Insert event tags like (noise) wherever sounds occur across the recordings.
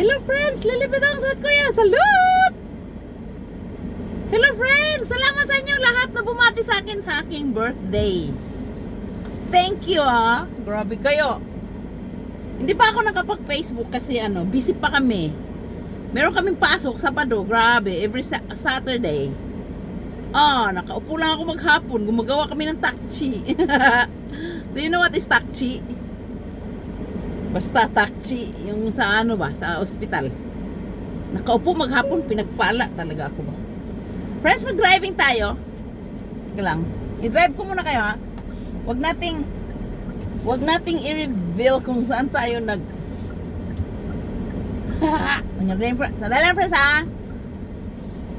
Hello friends! Lilipit ang South Korea! Salute! Hello friends! Salamat sa inyong lahat na bumati sa akin sa aking birthday. Thank you ha! Grabe kayo. Hindi pa ako nakapag-Facebook kasi ano, busy pa kami. Meron kaming pasok Sabado, grabe, every sa- Saturday. Ah, nakaupo lang ako maghapon. Gumagawa kami ng takchi. (laughs) Do you know what is takchi? Basta takchi, yung sa ano ba, sa ospital. Nakaupo maghapon, pinagpala talaga ako ba. Friends, mag-driving tayo. Teka lang. I-drive ko muna kayo ha. Huwag nating Huwag nating i-reveal kung saan tayo nag (laughs) sandali lang, friends ha.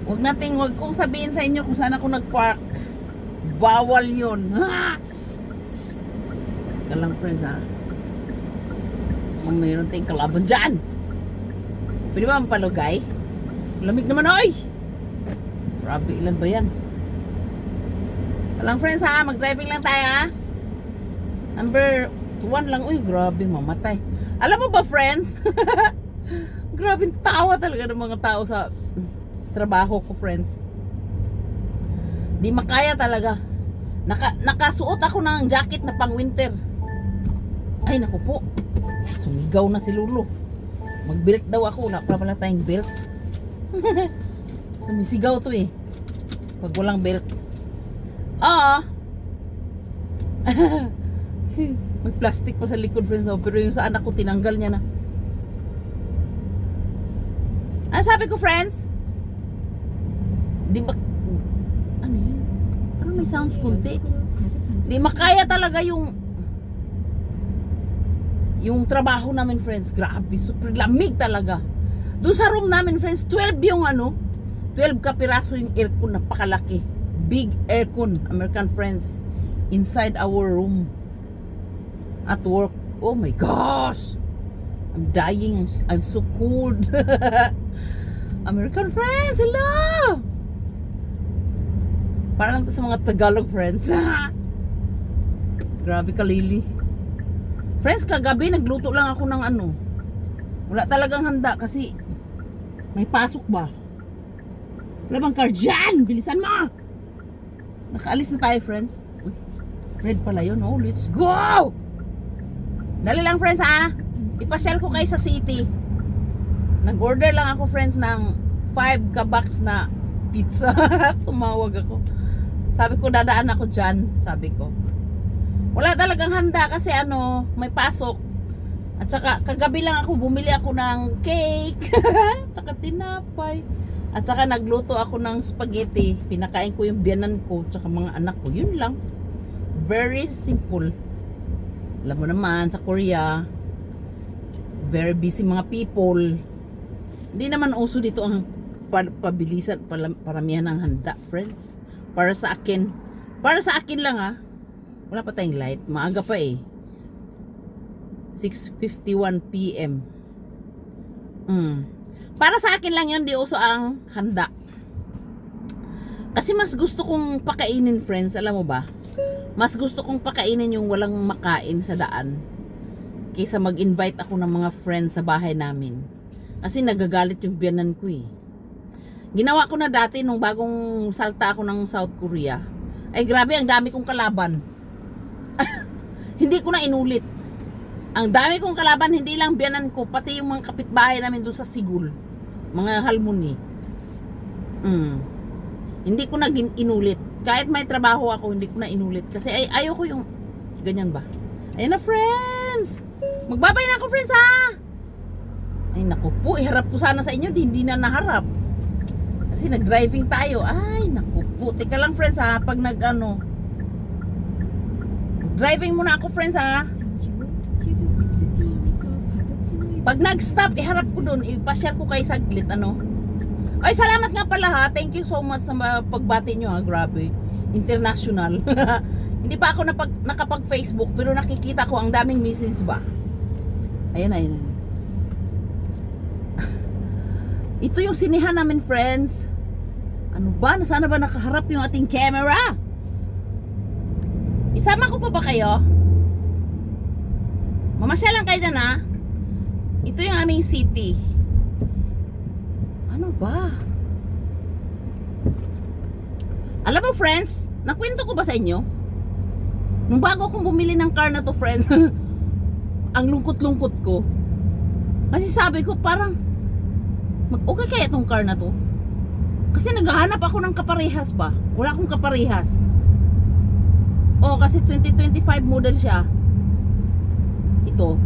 Huwag nating, huwag kong sabihin sa inyo kung saan ako nag-park. Bawal yun. (laughs) Teka lang friends ha. Kung mayroon tayong kalaban dyan. Pwede ba mapalugay? Lamig naman oy! Grabe, ilan ba yan? Walang friends ha, mag-driving lang tayo ha. Number one lang, uy grabe mamatay. Alam mo ba friends? (laughs) grabe tawa talaga ng mga tao sa trabaho ko friends. Di makaya talaga. Naka, nakasuot ako ng jacket na pang winter. Ay naku po. Sumigaw na si Lulu. Mag-belt daw ako. Wala pa pala tayong belt. (laughs) Sumisigaw to eh. Pag walang belt. Ah. (laughs) May plastic pa sa likod friends oh, pero yung sa anak ko tinanggal niya na. Ano sabi ko friends? Di ba ano yun? Parang may sounds kunti. Di makaya talaga yung yung trabaho namin friends. Grabe, super lamig talaga. Doon sa room namin friends, 12 yung ano, 12 kapiraso yung aircon, napakalaki. Big aircon, American friends, inside our room. At work. Oh my gosh! I'm dying. I'm, so cold. (laughs) American friends, hello! Parang to sa mga Tagalog friends. (laughs) Grabe ka, Lily. Friends, kagabi nagluto lang ako ng ano. Wala talagang handa kasi may pasok ba? Wala bang car dyan? Bilisan mo! Nakaalis na tayo, friends. Red pala yun. Oh, let's go! Dali lang, friends, ha? Ipasyal ko kayo sa city. Nag-order lang ako, friends, ng 5 kabaks na pizza. (laughs) Tumawag ako. Sabi ko, dadaan ako dyan. Sabi ko. Wala talagang handa kasi ano, may pasok. At saka, kagabi lang ako, bumili ako ng cake. (laughs) At saka tinapay. At saka nagluto ako ng spaghetti. Pinakain ko yung biyanan ko. At saka mga anak ko. Yun lang. Very simple. Alam mo naman, sa Korea, very busy mga people. Hindi naman uso dito ang pa- pabilisan, paramihan ng handa, friends. Para sa akin. Para sa akin lang ha. Wala pa tayong light. Maaga pa eh. 6.51 p.m. Mm. Para sa akin lang yun, di uso ang handa. Kasi mas gusto kong pakainin, friends. Alam mo ba? Mas gusto kong pakainin yung walang makain sa daan. Kaysa mag-invite ako ng mga friends sa bahay namin. Kasi nagagalit yung biyanan ko eh. Ginawa ko na dati nung bagong salta ako ng South Korea. Ay grabe, ang dami kong kalaban. Hindi ko na inulit. Ang dami kong kalaban, hindi lang biyanan ko, pati yung mga kapitbahay namin doon sa Sigul. Mga halmoni. Mm. Hindi ko na inulit. Kahit may trabaho ako, hindi ko na inulit. Kasi ay, ayaw ko yung... Ganyan ba? Ayan na, friends! Magbabay na ako, friends, ha! Ay, naku po. Iharap ko sana sa inyo. Di, hindi na naharap. Kasi nag-driving tayo. Ay, naku po. Teka lang, friends, ha? Pag nag, ano... Driving muna ako, friends, ha? Pag nag-stop, iharap ko doon. Ipashare ko kay saglit, ano? Ay, salamat nga pala, ha? Thank you so much sa pagbati nyo, ha? Grabe. International. (laughs) Hindi pa ako napag, nakapag-Facebook, pero nakikita ko ang daming message ba. Ayan, ayan, ayan. (laughs) Ito yung sinihan namin, friends. Ano ba? Nasaan na ba nakaharap yung ating camera? Isama ko pa ba kayo? Mamasya lang kayo dyan ha. Ito yung aming city. Ano ba? Alam mo friends, nakwento ko ba sa inyo? Nung bago akong bumili ng car na to friends, (laughs) ang lungkot-lungkot ko. Kasi sabi ko parang, mag okay kaya itong car na to? Kasi naghahanap ako ng kaparehas ba? Wala akong kaparehas. Oh, kasi 2025 model siya. Ito.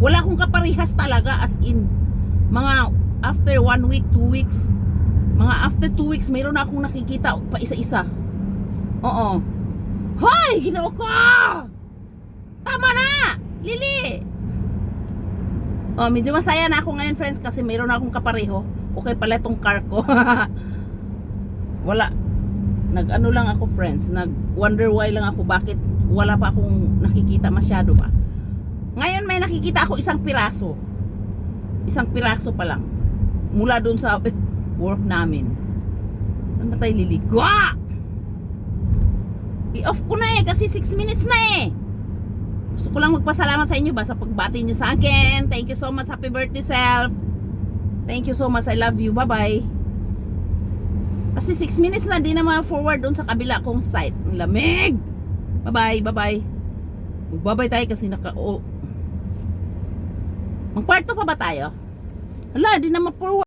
Wala akong kaparehas talaga as in mga after one week, two weeks, mga after two weeks, mayroon na akong nakikita pa isa-isa. Oo. Hoy! Ginoo ko! Tama na! Lili! Oh, medyo masaya na ako ngayon, friends, kasi mayroon na akong kapareho. Okay pala itong car ko. (laughs) wala. Nag-ano lang ako, friends. Nag-wonder why lang ako bakit wala pa akong nakikita masyado ba. Ngayon may nakikita ako isang piraso. Isang piraso pa lang. Mula doon sa (laughs) work namin. Saan ba tayo liligo? Ah! I-off ko na eh kasi 6 minutes na eh. Gusto ko lang magpasalamat sa inyo ba sa pagbati niyo sa akin. Thank you so much. Happy birthday self. Thank you so much. I love you. Bye-bye. Kasi 6 minutes na di na ma-forward doon sa kabila kong site. Ang lamig. Bye-bye. Bye-bye. Magbabay tayo kasi naka... Oh. Magparto pa ba tayo? Wala, di na ma-forward.